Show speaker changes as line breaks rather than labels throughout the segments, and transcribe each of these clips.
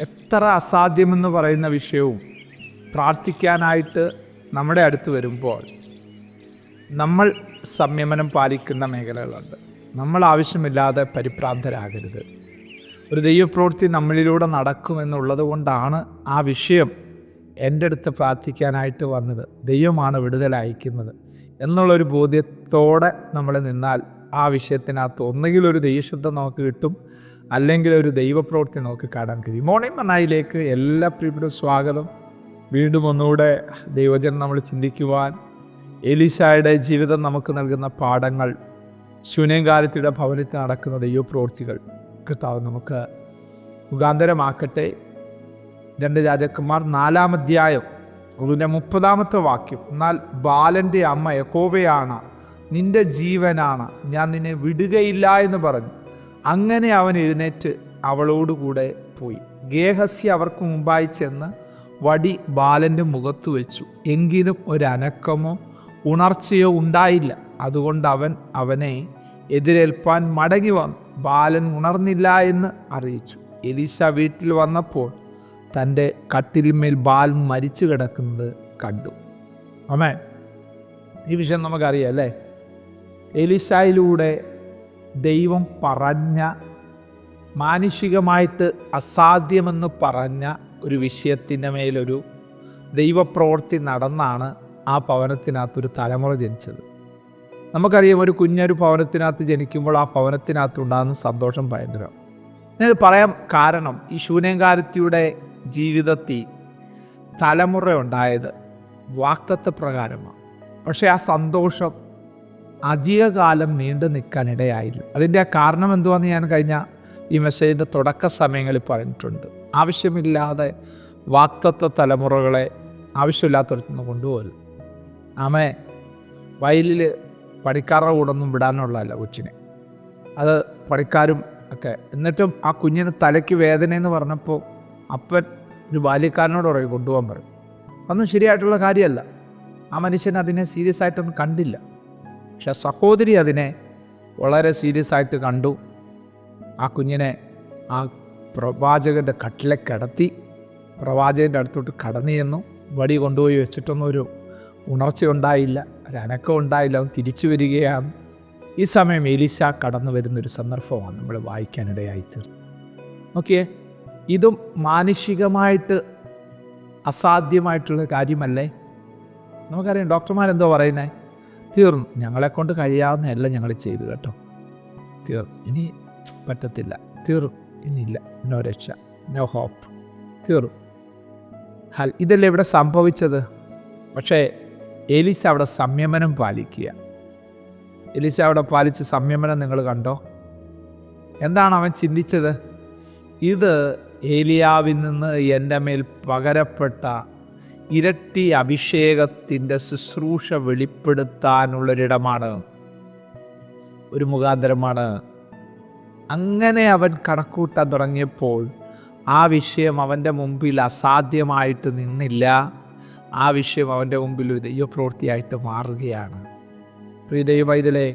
എത്ര അസാധ്യമെന്ന് പറയുന്ന വിഷയവും പ്രാർത്ഥിക്കാനായിട്ട് നമ്മുടെ അടുത്ത് വരുമ്പോൾ നമ്മൾ സംയമനം പാലിക്കുന്ന മേഖലകളുണ്ട്. നമ്മൾ ആവശ്യമില്ലാതെ പരിഭ്രാന്തരാകരുത് ഒരു ദൈവപ്രവൃത്തി നമ്മളിലൂടെ നടക്കുമെന്നുള്ളത് കൊണ്ടാണ് ആ വിഷയം എന്റെ അടുത്ത് പ്രാർത്ഥിക്കാനായിട്ട് വന്നത്. ദൈവമാണ് വിടുതൽ അയക്കുന്നത്. എന്നുള്ളൊരു ബോധ്യത്തോടെ നമ്മൾ നിന്നാൽ ആ വിഷയത്തിനകത്ത് ഒന്നുകിൽ ഒരു ദൈവശുദ്ധം നമുക്ക് കിട്ടും അല്ലെങ്കിൽ ഒരു ദൈവപ്രവൃത്തി നോക്കി കാണാൻ കഴിയും. മോർണിംഗ് മനായിലേക്ക് എല്ലാ പ്രിയപ്പെട്ട സ്വാഗതം. വീണ്ടും ഒന്നുകൂടെ ദൈവജനം നമ്മൾ ചിന്തിക്കുവാൻ എലിസായുടെ ജീവിതം നമുക്ക് നൽകുന്ന പാഠങ്ങൾ ശൂന്യകാലത്തിയുടെ ഭവനത്തിൽ നടക്കുന്ന ദൈവപ്രവൃത്തികൾ കർത്താവ് നമുക്ക് മുഖാന്തരമാക്കട്ടെ. രണ്ട് രാജാക്കന്മാർ നാലാം അധ്യായം അതിന്റെ മുപ്പതാമത്തെ വാക്യം എന്നാൽ ബാലന്റെ അമ്മ യക്കോവയാണ് നിന്റെ ജീവനാണ് ഞാൻ നിന്നെ വിടുകയില്ല എന്ന് പറഞ്ഞു. അങ്ങനെ അവൻ എഴുന്നേറ്റ് അവളോടുകൂടെ പോയി. ഗേഹസ്യ അവർക്ക് മുമ്പായി ചെന്ന് വടി ബാലന്റെ മുഖത്ത് വെച്ചു. എങ്കിലും ഒരനക്കമോ ഉണർച്ചയോ ഉണ്ടായില്ല. അതുകൊണ്ട് അവൻ അവനെ എതിരേൽപ്പാൻ മടങ്ങി വന്നു. ബാലൻ ഉണർന്നില്ല എന്ന് അറിയിച്ചു. എലീശ വീട്ടിൽ വന്നപ്പോൾ തന്റെ കട്ടിലിന്മേൽ ബാൽ മരിച്ചു കിടക്കുന്നത് കണ്ടു. അമേ ഈ വിഷയം നമുക്കറിയാം അല്ലേ? എലിശായിലൂടെ ദൈവം പറഞ്ഞ മാനുഷികമായിട്ട് അസാധ്യമെന്ന് പറഞ്ഞ ഒരു വിഷയത്തിന്റെ മേലൊരു ദൈവപ്രവൃത്തി നടന്നാണ് ആ ഭവനത്തിനകത്തൊരു തലമുറ ജനിച്ചത്. നമുക്കറിയാം ഒരു കുഞ്ഞൊരു ഭവനത്തിനകത്ത് ജനിക്കുമ്പോൾ ആ ഭവനത്തിനകത്ത് ഉണ്ടാകുന്ന സന്തോഷം ഭയങ്കരം. ഞാനത് പറയാം കാരണം ഈ ശൂന്യകാരത്തിയുടെ ജീവിതത്തിൽ തലമുറ ഉണ്ടായത് വാക്തത്വ പ്രകാരമാണ് പക്ഷേ ആ സന്തോഷം അധികകാലം നീണ്ടു നിൽക്കാൻ ഇടയായില്ല അതിന്റെ കാരണം എന്തുവാന്ന് ഞാൻ കഴിഞ്ഞ ഈ മെസ്സേജിന്റെ തുടക്ക സമയങ്ങളിൽ പറഞ്ഞിട്ടുണ്ട്. ആവശ്യമില്ലാതെ വാക്തത്വ തലമുറകളെ ആവശ്യമില്ലാത്തടത്തുനിന്ന് കൊണ്ടുപോകരുത്. ആമെ വയലിൽ പണിക്കാരുടെ കൂടെ ഒന്നും വിടാനുള്ളതല്ല കൊച്ചിനെ. അത് പണിക്കാരും ഒക്കെ. എന്നിട്ടും ആ കുഞ്ഞിന് തലയ്ക്ക് വേദന എന്ന് പറഞ്ഞപ്പോൾ അപ്പൻ ഒരു ബാല്യക്കാരനോട് പറയും കൊണ്ടുപോകാൻ പറയും. അതൊന്നും ശരിയായിട്ടുള്ള കാര്യമല്ല. ആ മനുഷ്യൻ അതിനെ സീരിയസ് ആയിട്ടൊന്നും കണ്ടില്ല. പക്ഷെ സഹോദരി അതിനെ വളരെ സീരിയസ് ആയിട്ട് കണ്ടു. ആ കുഞ്ഞിനെ ആ പ്രവാചകന്റെ കട്ടിലെ കിടത്തി പ്രവാചകന്റെ അടുത്തോട്ട് കടന്നു ചെന്നു. വടി കൊണ്ടുപോയി വെച്ചിട്ടൊന്നും ഒരു ഉണർച്ച ഉണ്ടായില്ല. ഒരനക്കം ഉണ്ടായില്ല. അവൻ തിരിച്ചു വരികയാണ്. ഈ സമയം എലിശ കടന്നു വരുന്നൊരു സന്ദർഭമാണ് നമ്മൾ വായിക്കാനിടയായി തീർന്നു നോക്കിയേ ഇതും മാനുഷികമായിട്ട് അസാധ്യമായിട്ടുള്ള കാര്യമല്ലേ? നമുക്കറിയാം ഡോക്ടർമാരെന്തോ പറയുന്നത് തീർന്നു. ഞങ്ങളെക്കൊണ്ട് കഴിയാവുന്നതല്ല ഞങ്ങൾ ചെയ്തു കേട്ടോ. തീർന്നു. ഇനി പറ്റത്തില്ല. തീർന്നു. ഇനിയില്ല. നോ രക്ഷ. നോ ഹോപ്പ് തീർന്നു. ഹൽ ഇതല്ലേ ഇവിടെ സംഭവിച്ചത്? പക്ഷേ എലിസ അവിടെ സംയമനം പാലിക്കുക. എലിസ അവിടെ പാലിച്ച് സംയമനം നിങ്ങൾ കണ്ടോ? എന്താണ് അവൻ ചിന്തിച്ചത്? ഇത് ഏലിയാവിൽ നിന്ന് എന്റെ മേൽ പകരപ്പെട്ട ഇരട്ടി അഭിഷേകത്തിന്റെ ശുശ്രൂഷ വെളിപ്പെടുത്താനുള്ളൊരിടമാണ്. ഒരു മുഖാന്തരമാണ്. അങ്ങനെ അവൻ കണക്കൂട്ടാൻ തുടങ്ങിയപ്പോൾ ആ വിഷയം അവന്റെ മുമ്പിൽ അസാധ്യമായിട്ട് നിന്നില്ല. ആ വിഷയം അവന്റെ മുമ്പിൽ ഒരു ദൈവപ്രവൃത്തിയായിട്ട് മാറുകയാണ്. പ്രിയ ഇതിലെ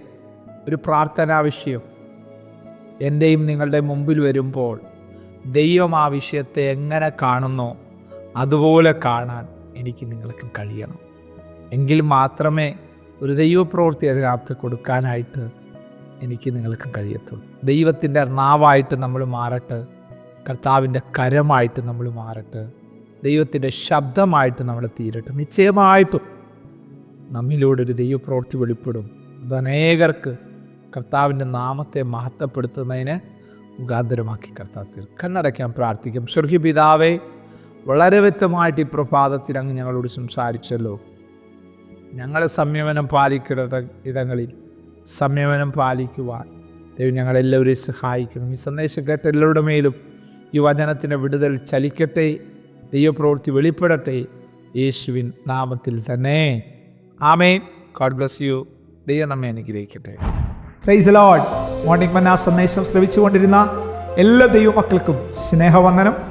ഒരു പ്രാർത്ഥനാ വിഷയം. എന്റെയും നിങ്ങളുടെ മുമ്പിൽ വരുമ്പോൾ ദൈവം ആ വിഷയത്തെ എങ്ങനെ കാണുന്നോ അതുപോലെ കാണാൻ എനിക്ക് നിങ്ങൾക്ക് കഴിയണം. എങ്കിൽ മാത്രമേ ഒരു ദൈവപ്രവൃത്തി അതിനകത്ത് കൊടുക്കാനായിട്ട് എനിക്ക് നിങ്ങൾക്ക് കഴിയത്തുള്ളൂ. ദൈവത്തിന്റെ നാവായിട്ട് നമ്മൾ മാറട്ടെ. കർത്താവിന്റെ കരമായിട്ട് നമ്മൾ മാറട്ടെ. ദൈവത്തിന്റെ ശബ്ദമായിട്ട് നമ്മൾ തീരട്ടെ. നിശ്ചയമായിട്ടും നമ്മിലൂടെ ഒരു ദൈവപ്രവൃത്തി വെളിപ്പെടും. അത് അനേകർക്ക് കർത്താവിന്റെ നാമത്തെ മഹത്വപ്പെടുത്തുന്നതിന് മുഖാന്തരമാക്കി കർത്താവ് തീർക്കും കണ്ണടയ്ക്കാൻ പ്രാർത്ഥിക്കും. സ്വർഗീയ പിതാവേ വളരെ വ്യക്തമായിട്ട് ഈ പ്രഭാതത്തിൽ അങ്ങ് ഞങ്ങളോട് സംസാരിച്ചല്ലോ. ഞങ്ങളെ സംയമനം പാലിക്കുന്ന ഇടങ്ങളിൽ. സംയമനം പാലിക്കുവാൻ ദൈവം ഞങ്ങളെല്ലാവരെയും സഹായിക്കണം. ഈ സന്ദേശം കേട്ട എല്ലാവരുടെ മേലും ഈ വചനത്തിന്റെ വിടുതൽ ചലിക്കട്ടെ. ദൈവപ്രവൃത്തി വെളിപ്പെടട്ടെ. യേശുവിൻ നാമത്തിൽ തന്നെ. ആമേ ഗോഡ് ബ്ലസ് യു ദൈവം നമ്മെ അനുഗ്രഹിക്കട്ടെ. പ്രൈസ് ലോഡ് മോർണിംഗ് മന്ന സന്ദേശം ശ്രവിച്ചുകൊണ്ടിരുന്ന എല്ലാ ദൈവമക്കൾക്കും സ്നേഹവന്ദനം.